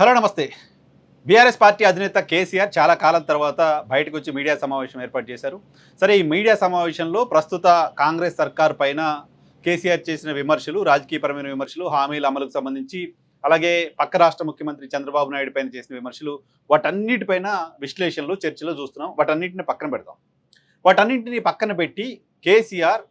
Hello నమస్తే. BRS party అధినేత కేసీఆర్ చాలా కాలం తర్వాత బయటకు వచ్చి మీడియా సమావేశం ఏర్పాటు చేశారు. సరే ఈ మీడియా సమావేశంలో ప్రస్తుత కాంగ్రెస్ సర్కార్ పైన కేసీఆర్ చేసిన విమర్శలు రాజకీయపరమైన విమర్శలు హామీల అమలుకు సంబంధించి అలాగే పక్క రాష్ట్ర ముఖ్యమంత్రి చంద్రబాబు నాయుడు పైన చేసిన విమర్శలు వాటన్నిటిపైన విశ్లేషణలు చర్చలు చూస్తున్నాం. వాటన్నిటిని పక్కన పెడతాం. వాటన్నింటిని పక్కన పెట్టి కేసీఆర్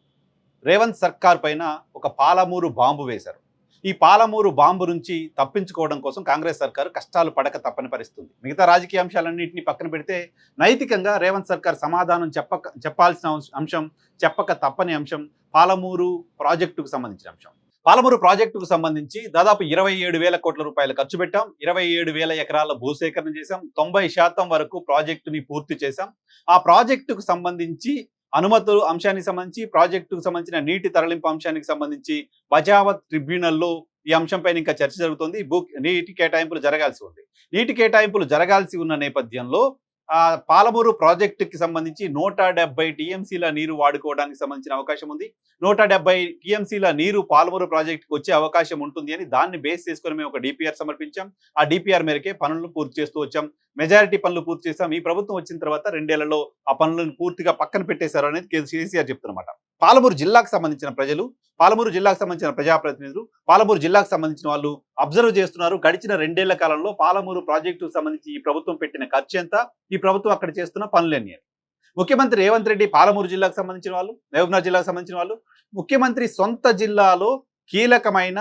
రేవంత్ సర్కార్ పైన ఒక పాలమూరు బాంబు వేశారు. ఈ పాలమూరు బాంబు నుంచి తప్పించుకోవడం కోసం కాంగ్రెస్ సర్కారు కష్టాలు పడక తప్పని పరిస్తుంది మిగతా రాజకీయ అంశాలన్నింటినీ పక్కన పెడితే నైతికంగా రేవంత్ సర్కార్ సమాధానం చెప్పక చెప్పాల్సిన అంశం చెప్పక తప్పని అంశం పాలమూరు ప్రాజెక్టుకు సంబంధించిన అంశం. పాలమూరు ప్రాజెక్టుకు సంబంధించి దాదాపు ఇరవై ఏడు వేల కోట్ల రూపాయలు ఖర్చు పెట్టాం. ఇరవై ఏడు వేల ఎకరాల భూసేకరణ చేశాం. తొంభై శాతం వరకు ప్రాజెక్టుని పూర్తి చేశాం. ఆ ప్రాజెక్టుకు సంబంధించి అనుమతులు అంశానికి సంబంధించి ప్రాజెక్టుకు సంబంధించిన నీటి తరలింపు అంశానికి సంబంధించి బజావత్ ట్రిబ్యునల్లో ఈ అంశంపైన ఇంకా చర్చ జరుగుతుంది. భూ నీటి కేటాయింపులు జరగాల్సి ఉంది. నీటి కేటాయింపులు జరగాల్సి ఉన్న నేపథ్యంలో పాలమూరు ప్రాజెక్టుకి సంబంధించి నూట డెబ్బై టీఎంసీల నీరు వాడుకోవడానికి సంబంధించిన అవకాశం ఉంది. నూట డెబ్బై టీఎంసీల నీరు పాలమూరు ప్రాజెక్టుకి వచ్చే అవకాశం ఉంటుంది అని దాన్ని బేస్ చేసుకొని మేము ఒక డిపిఆర్ సమర్పించాం. ఆ డిపిఆర్ మేరకే పనులను పూర్తి చేస్తూ వచ్చాం. మెజారిటీ పనులు పూర్తి చేస్తాం ఈ ప్రభుత్వం వచ్చిన తర్వాత రెండేళ్ళలో ఆ పనులను పూర్తిగా పక్కన పెట్టేశారు అనేది కేసీఆర్ చెప్తున్నమాట. పాలమూరు జిల్లాకు సంబంధించిన ప్రజలు పాలమూరు జిల్లాకు సంబంధించిన ప్రజాప్రతినిధులు పాలమూరు జిల్లాకు సంబంధించిన వాళ్ళు అబ్జర్వ్ చేస్తున్నారు. గడిచిన రెండేళ్ళ కాలంలో పాలమూరు ప్రాజెక్టుకు సంబంధించి ఈ ప్రభుత్వం పెట్టిన ఖర్చు ఎంత? ఈ ప్రభుత్వం అక్కడ చేస్తున్న పనులన్నీ అని ముఖ్యమంత్రి రేవంత్ రెడ్డి పాలమూరు జిల్లాకు సంబంధించిన వాళ్ళు మహబూబ్నగర్ జిల్లాకు సంబంధించిన వాళ్ళు ముఖ్యమంత్రి సొంత జిల్లాలో కీలకమైన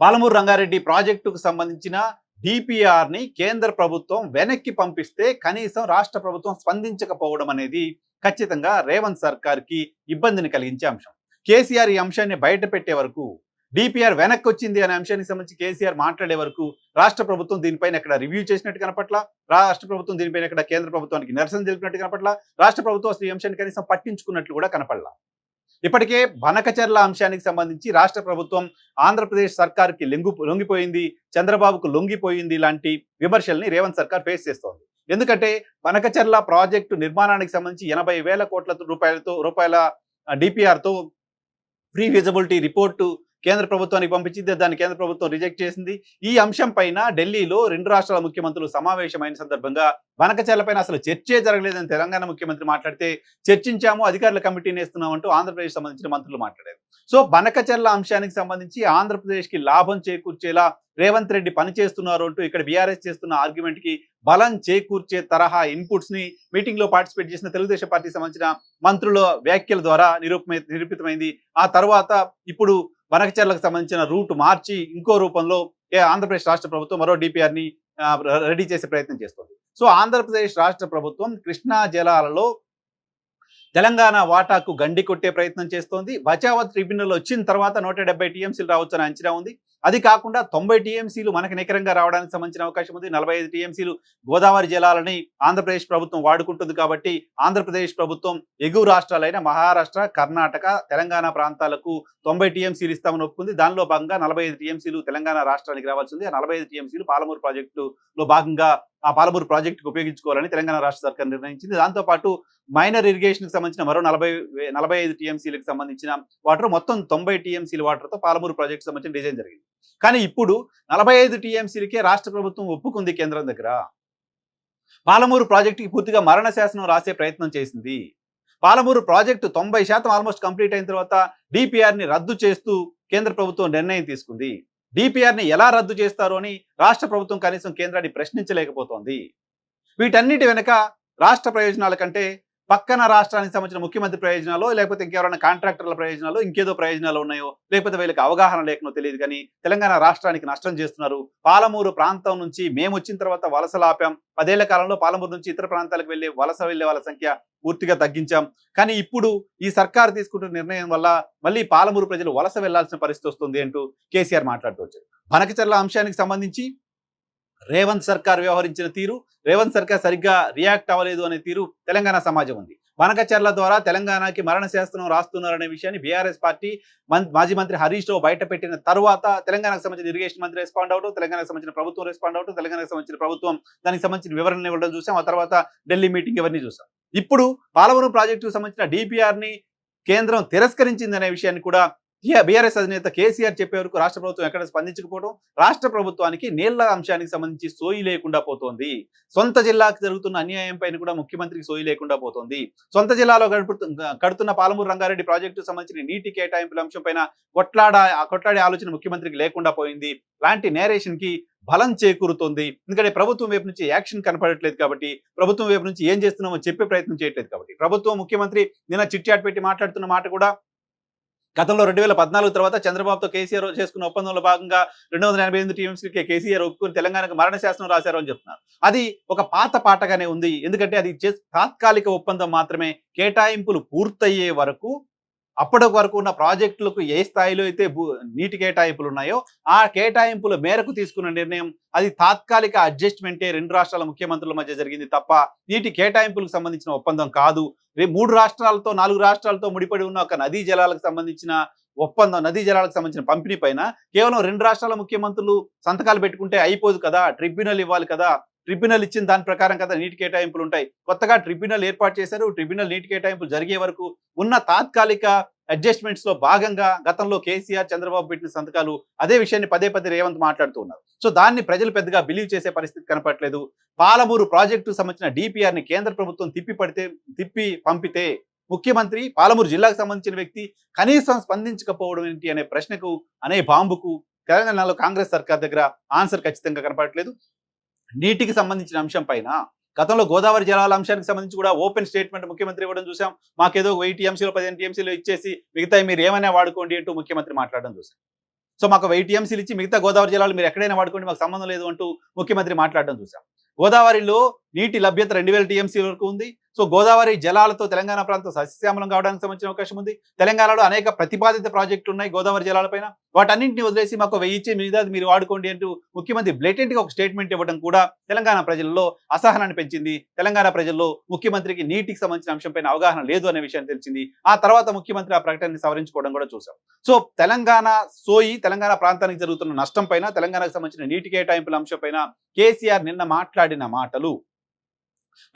పాలమూరు రంగారెడ్డి ప్రాజెక్టుకు సంబంధించిన డిపిఆర్ని కేంద్ర ప్రభుత్వం వెనక్కి పంపిస్తే కనీసం రాష్ట్ర ప్రభుత్వం స్పందించకపోవడం అనేది ఖచ్చితంగా రేవంత్ సర్కార్కి ఇబ్బందిని కలిగించే అంశం. కేసీఆర్ ఈ అంశాన్ని బయట పెట్టే వరకు డిపిఆర్ వెనక్కి వచ్చింది అనే అంశానికి సంబంధించి కేసీఆర్ మాట్లాడే వరకు రాష్ట్ర ప్రభుత్వం దీనిపైన ఎక్కడ రివ్యూ చేసినట్టు కనపట్ల? రాష్ట్ర ప్రభుత్వం దీనిపైన ఎక్కడ కేంద్ర ప్రభుత్వానికి నిరసన తెలిపినట్టు కనపట్ల? రాష్ట్ర ప్రభుత్వం అసలు ఈ అంశాన్ని కనీసం పట్టించుకున్నట్లు కూడా కనపడలా? ఇప్పటికే బనకచర్ల అంశానికి సంబంధించి రాష్ట్ర ప్రభుత్వం ఆంధ్రప్రదేశ్ సర్కార్కి లొంగి లొంగిపోయింది చంద్రబాబుకు లొంగిపోయింది లాంటి విమర్శల్ని రేవంత్ సర్కార్ ఫేస్ చేస్తోంది. ఎందుకంటే బనకచర్ల ప్రాజెక్టు నిర్మాణానికి సంబంధించి ఎనభై వేల కోట్ల రూపాయలతో రూపాయల డిపిఆర్తో ప్రీ విజిబిలిటీ రిపోర్టు కేంద్ర ప్రభుత్వానికి పంపించింది దాన్ని కేంద్ర ప్రభుత్వం రిజెక్ట్ చేసింది. ఈ అంశం పైన ఢిల్లీలో రెండు రాష్ట్రాల ముఖ్యమంత్రులు సమావేశమైన సందర్భంగా వనకచర్లపైన అసలు చర్చే జరగలేదని తెలంగాణ ముఖ్యమంత్రి మాట్లాడితే చర్చించాము అధికారుల కమిటీని వేస్తున్నామంటూ ఆంధ్రప్రదేశ్ సంబంధించిన మంత్రులు మాట్లాడారు. సో బనకచర్ల అంశానికి సంబంధించి ఆంధ్రప్రదేశ్కి లాభం చేకూర్చేలా రేవంత్ రెడ్డి పనిచేస్తున్నారు అంటూ ఇక్కడ బీఆర్ఎస్ చేస్తున్న ఆర్గ్యుమెంట్కి బలం చేకూర్చే తరహా ఇన్పుట్స్ని మీటింగ్లో మీటింగ్లో పార్టిసిపేట్ చేసిన తెలుగుదేశం పార్టీ సంబంధించిన మంత్రుల వ్యాఖ్యల ద్వారా నిరూపమై నిరూపితమైంది. ఆ తర్వాత ఇప్పుడు వనకచర్లకు సంబంధించిన రూట్ మార్చి ఇంకో రూపంలో ఏ ఆంధ్రప్రదేశ్ రాష్ట్ర ప్రభుత్వం మరో డిపిఆర్ని రెడీ చేసే ప్రయత్నం చేస్తుంది. సో ఆంధ్రప్రదేశ్ రాష్ట్ర ప్రభుత్వం కృష్ణా జలాలలో తెలంగాణ వాటాకు గండి కొట్టే ప్రయత్నం చేస్తోంది. బచావత్ ట్రిబ్యునల్ వచ్చిన తర్వాత నూట డెబ్బై టీఎంసీలు రావచ్చని అంచనా ఉంది. అది కాకుండా తొంభై టీఎంసీలు మనకు నికరంగా రావడానికి సంబంధించిన అవకాశం ఉంది. నలభై ఐదు టీఎంసీలు గోదావరి జలాలని ఆంధ్రప్రదేశ్ ప్రభుత్వం వాడుకుంటుంది కాబట్టి ఆంధ్రప్రదేశ్ ప్రభుత్వం ఎగువ రాష్ట్రాలైన మహారాష్ట్ర కర్ణాటక తెలంగాణ ప్రాంతాలకు తొంభై టీఎంసీలు ఇస్తామని ఒప్పుకుంది. దానిలో భాగంగా నలభై ఐదు టీఎంసీలు తెలంగాణ రాష్ట్రానికి రావాల్సి ఉంది ఆ నలభై ఐదు టీఎంసీలు పాలమూరు ప్రాజెక్టులో భాగంగా ఆ పాలమూరు ప్రాజెక్టుకు ఉపయోగించుకోవాలని తెలంగాణ రాష్ట్ర సర్కార్ నిర్ణయించింది. దాంతోపాటు మైనర్ ఇరిగేషన్కి సంబంధించిన మరో నలభై నలభై ఐదు టీఎంసీలకు సంబంధించిన వాటర్ మొత్తం తొంభై టీఎంసీల వాటర్తో పాలమూరు ప్రాజెక్టు సంబంధించిన డిజైన్ జరిగింది. కానీ ఇప్పుడు నలభై ఐదు టీఎంసీలకే రాష్ట్ర ప్రభుత్వం ఒప్పుకుంది కేంద్రం దగ్గర. పాలమూరు ప్రాజెక్టుకి పూర్తిగా మరణ శాసనం రాసే ప్రయత్నం చేసింది. పాలమూరు ప్రాజెక్టు తొంభై శాతం ఆల్మోస్ట్ కంప్లీట్ అయిన తర్వాత డిపిఆర్ని రద్దు చేస్తూ కేంద్ర ప్రభుత్వం నిర్ణయం తీసుకుంది. డిపిఆర్ని ఎలా రద్దు చేస్తారో అని రాష్ట్ర ప్రభుత్వం కనీసం కేంద్రాన్ని ప్రశ్నించలేకపోతోంది. వీటన్నిటి వెనుక రాష్ట్ర ప్రయోజనాల కంటే పక్కన రాష్ట్రానికి సంబంధించిన ముఖ్యమంత్రి ప్రయోజనాలు లేకపోతే ఇంకెవరైనా కాంట్రాక్టర్ల ప్రయోజనాలు ఇంకేదో ప్రయోజనాలు ఉన్నాయో లేకపోతే వీళ్ళకి అవగాహన లేకనో తెలియదు కానీ తెలంగాణ రాష్ట్రానికి నష్టం చేస్తున్నారు. పాలమూరు ప్రాంతం నుంచి మేము వచ్చిన తర్వాత వలసలు ఆపాం పదేళ్ళ కాలంలో పాలమూరు నుంచి ఇతర ప్రాంతాలకు వెళ్ళే వలస వెళ్ళే వాళ్ళ సంఖ్య పూర్తిగా తగ్గించాం. కానీ ఇప్పుడు ఈ సర్కారు తీసుకుంటున్న నిర్ణయం వల్ల మళ్ళీ పాలమూరు ప్రజలు వలస వెళ్ళాల్సిన పరిస్థితి వస్తుంది అంటూ కేసీఆర్ మాట్లాడుతూ వచ్చారు. బనకచర్ల అంశానికి సంబంధించి రేవంత్ సర్కార్ వ్యవహరించిన తీరు రేవంత్ సర్కార్ సరిగ్గా రియాక్ట్ అవ్వలేదు అనే తీరు తెలంగాణ సమాజం ఉంది. వనకచర్ల ద్వారా తెలంగాణకి మరణ శాస్త్రం రాస్తున్నారనే విషయాన్ని బీఆర్ఎస్ పార్టీ మం- మాజీ మంత్రి హరీష్ రావు బయట పెట్టిన తర్వాత తెలంగాణకు సంబంధించిన ఇరిగేషన్ మంత్రి రెస్పాండ్ అవటం తెలంగాణకు సంబంధించిన ప్రభుత్వం రెస్పాండ్ అవటం తెలంగాణకు సంబంధించిన ప్రభుత్వం దానికి సంబంధించిన వివరణ ఇవ్వడం చూసాం. ఆ తర్వాత ఢిల్లీ మీటింగ్ ఇవన్నీ చూసాం. ఇప్పుడు పాలవరం ప్రాజెక్టుకు సంబంధించిన డిపిఆర్ని కేంద్రం తిరస్కరించింది అనే విషయాన్ని కూడా బీఆర్ఎస్ అధినేత కేసీఆర్ చెప్పే వరకు రాష్ట్ర ప్రభుత్వం ఎక్కడ స్పందించకపోవడం? రాష్ట్ర ప్రభుత్వానికి నీళ్ళ అంశానికి సంబంధించి సోయి లేకుండా పోతోంది. సొంత జిల్లాకు జరుగుతున్న అన్యాయం పైన కూడా ముఖ్యమంత్రికి సోయి లేకుండా పోతోంది. సొంత జిల్లాలో కడుతున్న పాలమూరు రంగారెడ్డి ప్రాజెక్టు సంబంధించిన నీటి కేటాయింపుల అంశం పైన కొట్లాడ కొట్లాడే ఆలోచన ముఖ్యమంత్రికి లేకుండా పోయింది. లాంటి నేరేషన్కి బలం చేకూరుతోంది. ఎందుకంటే ప్రభుత్వం వైపు నుంచి యాక్షన్ కనపడట్లేదు కాబట్టి ప్రభుత్వం వైపు నుంచి ఏం చేస్తున్నామో చెప్పే ప్రయత్నం చేయట్లేదు కాబట్టి. ప్రభుత్వం ముఖ్యమంత్రి నిన్న చిట్చాట్ పెట్టి మాట్లాడుతున్న మాట కూడా గతంలో రెండు వేల పద్నాలుగు తర్వాత చంద్రబాబుతో కేసీఆర్ చేసుకున్న ఒప్పందంలో భాగంగా రెండు వందల ఎనభై ఎనిమిది టీఎంసీకి కేసీఆర్ ఒప్పుకుని తెలంగాణకు మరణ రాశారు అని చెప్తున్నారు. అది ఒక పాత పాటగానే ఉంది. ఎందుకంటే అది చే- తాత్కాలిక ఒప్పందం మాత్రమే. కేటాయింపులు పూర్తయ్యే వరకు అప్పటి వరకు ఉన్న ప్రాజెక్టులకు ఏ స్థాయిలో అయితే భూ- నీటి కేటాయింపులు ఉన్నాయో ఆ కేటాయింపుల మేరకు తీసుకున్న నిర్ణయం. అది తాత్కాలిక అడ్జస్ట్మెంటే రెండు రాష్ట్రాల ముఖ్యమంత్రుల మధ్య జరిగింది తప్ప నీటి కేటాయింపులకు సంబంధించిన ఒప్పందం కాదు. మూడు రాష్ట్రాలతో నాలుగు రాష్ట్రాలతో ముడిపడి ఉన్న ఒక నదీ జలాలకు సంబంధించిన ఒప్పందం నదీ జలాలకు సంబంధించిన పంపిణీ పైన కేవలం రెండు రాష్ట్రాల ముఖ్యమంత్రులు సంతకాలు పెట్టుకుంటే అయిపోదు కదా ట్రిబ్యునల్ ఇవ్వాలి కదా. ట్రిబ్యునల్ ఇచ్చిన దాని ప్రకారం కదా నీటి కేటాయింపులు ఉంటాయి. కొత్తగా ట్రిబ్యునల్ ఏర్పాటు చేశారు. ట్రిబ్యునల్ నీటి కేటాయింపులు జరిగే వరకు ఉన్న తాత్కాలిక అడ్జస్ట్మెంట్స్లో భాగంగా గతంలో కేసీఆర్ చంద్రబాబు పెట్టిన సంతకాలు అదే విషయాన్ని పదే పదే రేవంత్ మాట్లాడుతూ ఉన్నారు. సో దాన్ని ప్రజలు పెద్దగా బిలీవ్ చేసే పరిస్థితి కనపట్లేదు పాలమూరు ప్రాజెక్టు సంబంధించిన డిపిఆర్ని కేంద్ర ప్రభుత్వం తిప్పి పడితే తిప్పి పంపితే ముఖ్యమంత్రి పాలమూరు జిల్లాకు సంబంధించిన వ్యక్తి కనీసం స్పందించకపోవడం ఏంటి అనే ప్రశ్నకు అనే బాంబుకు తెలంగాణలో కాంగ్రెస్ సర్కార్ దగ్గర ఆన్సర్ ఖచ్చితంగా కనపడట్లేదు. నీటికి సంబంధించిన అంశం పైన గతంలో గోదావరి జలాల అంశానికి సంబంధించి కూడా ఓపెన్ స్టేట్మెంట్ ముఖ్యమంత్రి ఇవ్వడం చూసాం మాకేదో వెయ్యి టీఎంసీలో పదిహేను టీఎంసీలో ఇచ్చేసి మిగతా మీరు ఏమైనా వాడుకోండి అంటూ ముఖ్యమంత్రి మాట్లాడడం చూసాం సో మాకు వెయ్యి టీఎంసీలు ఇచ్చి మిగతా గోదావరి జలాలు మీరు ఎక్కడైనా వాడుకోండి మాకు సంబంధం లేదు అంటూ ముఖ్యమంత్రి మాట్లాడడం చూసాం గోదావరిలో నీటి లభ్యత రెండు వేల టీఎంసీ వరకు ఉంది. సో గోదావరి జలాలతో తెలంగాణ ప్రాంతం సస్యశ్యామలం కావడానికి సంబంధించిన అవకాశం ఉంది. తెలంగాణలో అనేక ప్రతిపాదిత ప్రాజెక్టులు ఉన్నాయి గోదావరి జలాలపైన వాటన్నింటిని వదిలేసి మాకు వెయ్యి మీద మీరు వాడుకోండి అంటూ ముఖ్యమంత్రి బ్లేటెంట్గా ఒక స్టేట్మెంట్ ఇవ్వడం కూడా తెలంగాణ ప్రజల్లో అసహనాన్ని పెంచింది. తెలంగాణ ప్రజల్లో ముఖ్యమంత్రికి నీటికి సంబంధించిన అంశంపైన అవగాహన లేదు అనే విషయం తెలిసింది. ఆ తర్వాత ముఖ్యమంత్రి ఆ ప్రకటనని సవరించుకోవడం కూడా చూసాం సో తెలంగాణ సోయి తెలంగాణ ప్రాంతానికి జరుగుతున్న నష్టం పైన తెలంగాణకు సంబంధించిన నీటి కేటాయింపుల అంశం పైన కేసీఆర్ నిన్న మాట్లాడిన మాటలు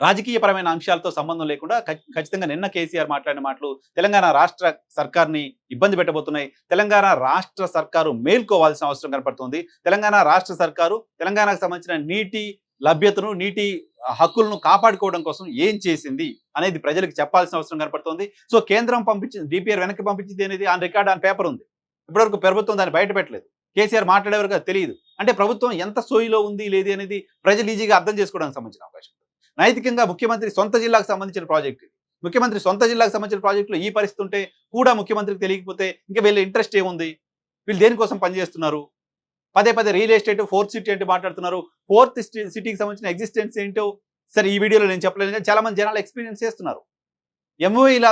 రాజకీయపరమైన అంశాలతో సంబంధం లేకుండా ఖచ్చితంగా నిన్న కేసీఆర్ మాట్లాడిన మాటలు తెలంగాణ రాష్ట్ర సర్కార్ని ఇబ్బంది పెట్టబోతున్నాయి. తెలంగాణ రాష్ట్ర సర్కారు మేల్కోవాల్సిన అవసరం కనపడుతుంది. తెలంగాణ రాష్ట్ర సర్కారు తెలంగాణకు సంబంధించిన నీటి లభ్యతను నీటి హక్కులను కాపాడుకోవడం కోసం ఏం చేసింది అనేది ప్రజలకు చెప్పాల్సిన అవసరం కనపడుతుంది. సో కేంద్రం పంపించింది డిపిఆర్ వెనక్కి పంపించింది అనేది ఆన్ రికార్డ్ ఆన్ పేపర్ ఉంది. ఇప్పటివరకు ప్రభుత్వం దాన్ని బయట పెట్టలేదు. కేసీఆర్ మాట్లాడేవారు తెలియదు. అంటే ప్రభుత్వం ఎంత సోయిలో ఉంది లేదు అనేది ప్రజలు ఈజీగా అర్థం చేసుకోవడానికి సంబంధించిన అవకాశం నైతికంగా ముఖ్యమంత్రి సొంత జిల్లాకు సంబంధించిన ప్రాజెక్ట్. ముఖ్యమంత్రి సొంత జిల్లాకు సంబంధించిన ప్రాజెక్టులో ఈ పరిస్థితి ఉంటే కూడా ముఖ్యమంత్రికి తెలియకపోతే ఇంకా వీళ్ళ ఇంట్రెస్ట్ ఏముంది? వీళ్ళు దేనికోసం పనిచేస్తున్నారు పదే పదే రియల్ ఎస్టేట్ ఫోర్త్ సిటీ అంటే మాట్లాడుతున్నారు. ఫోర్త్ సిటీకి సంబంధించిన ఎగ్జిస్టెన్స్ ఏంటో సరే ఈ వీడియోలో నేను చెప్పలేదు కానీ చాలా మంది జనాలు ఎక్స్పీరియన్స్ చేస్తున్నారు. ఎంఓఈల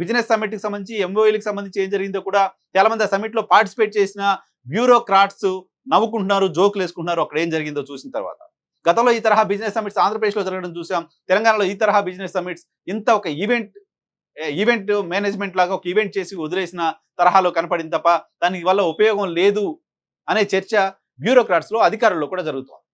బిజినెస్ సమ్మిట్కి సంబంధించి ఎంఓఈలకు సంబంధించి ఏం జరిగిందో కూడా చాలా మంది ఆ సమ్మిట్లో లో పార్టిసిపేట్ చేసిన బ్యూరోక్రాట్స్ నవ్వుకుంటున్నారు జోకులు వేసుకుంటున్నారు అక్కడ ఏం జరిగిందో చూసిన తర్వాత. గతంలో ఈ తరహా బిజినెస్ సమిట్స్ ఆంధ్రప్రదేశ్లో జరగడం చూసాం. తెలంగాణలో ఈ తరహా బిజినెస్ సమిట్స్ ఇంత ఒక ఈవెంట్ ఈవెంట్ మేనేజ్మెంట్ లాగా ఒక ఈవెంట్ చేసి వదిలేసిన తరహాలో కనపడింది తప్ప దాని వల్ల ఉపయోగం లేదు అనే చర్చ బ్యూరోక్రాట్స్లో అధికారుల్లో కూడా జరుగుతోంది.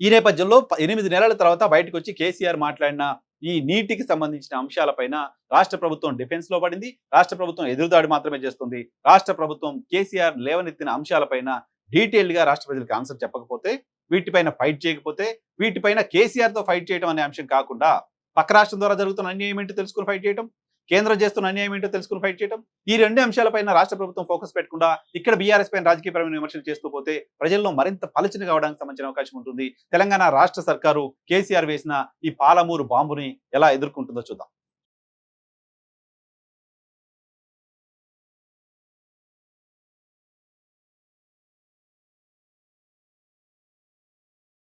ఈ నేపథ్యంలో ఎనిమిది నెలల తర్వాత బయటకు వచ్చి కేసీఆర్ మాట్లాడిన ఈ నీటికి సంబంధించిన అంశాలపైన రాష్ట్ర ప్రభుత్వం డిఫెన్స్లో పడింది. రాష్ట్ర ప్రభుత్వం ఎదురుదాడి మాత్రమే చేస్తుంది. రాష్ట్ర ప్రభుత్వం కేసీఆర్ లేవనెత్తిన అంశాలపైన డీటెయిల్డ్గా రాష్ట్ర ప్రజలకు ఆన్సర్ చెప్పకపోతే వీటిపైన ఫైట్ చేయకపోతే వీటిపైన కేసీఆర్తో ఫైట్ చేయడం అనే అంశం కాకుండా పక్క రాష్ట్రం ద్వారా జరుగుతున్న అన్యాయం ఏంటో తెలుసుకుని ఫైట్ చేయడం కేంద్రం చేస్తున్న అన్యాయం ఏంటో తెలుసుకుని ఫైట్ చేయడం ఈ రెండు అంశాలపైన రాష్ట్ర ప్రభుత్వం ఫోకస్ పెట్టకుండా ఇక్కడ బీఆర్ఎస్ పైన రాజకీయపరమైన విమర్శలు చేస్తూ పోతే ప్రజల్లో మరింత పలచన కావడానికి సంబంధించిన అవకాశం ఉంటుంది. తెలంగాణ రాష్ట్ర సర్కారు కేసీఆర్ వేసిన ఈ పాలమూరు బాంబుని ఎలా ఎదుర్కొంటుందో చూద్దాం.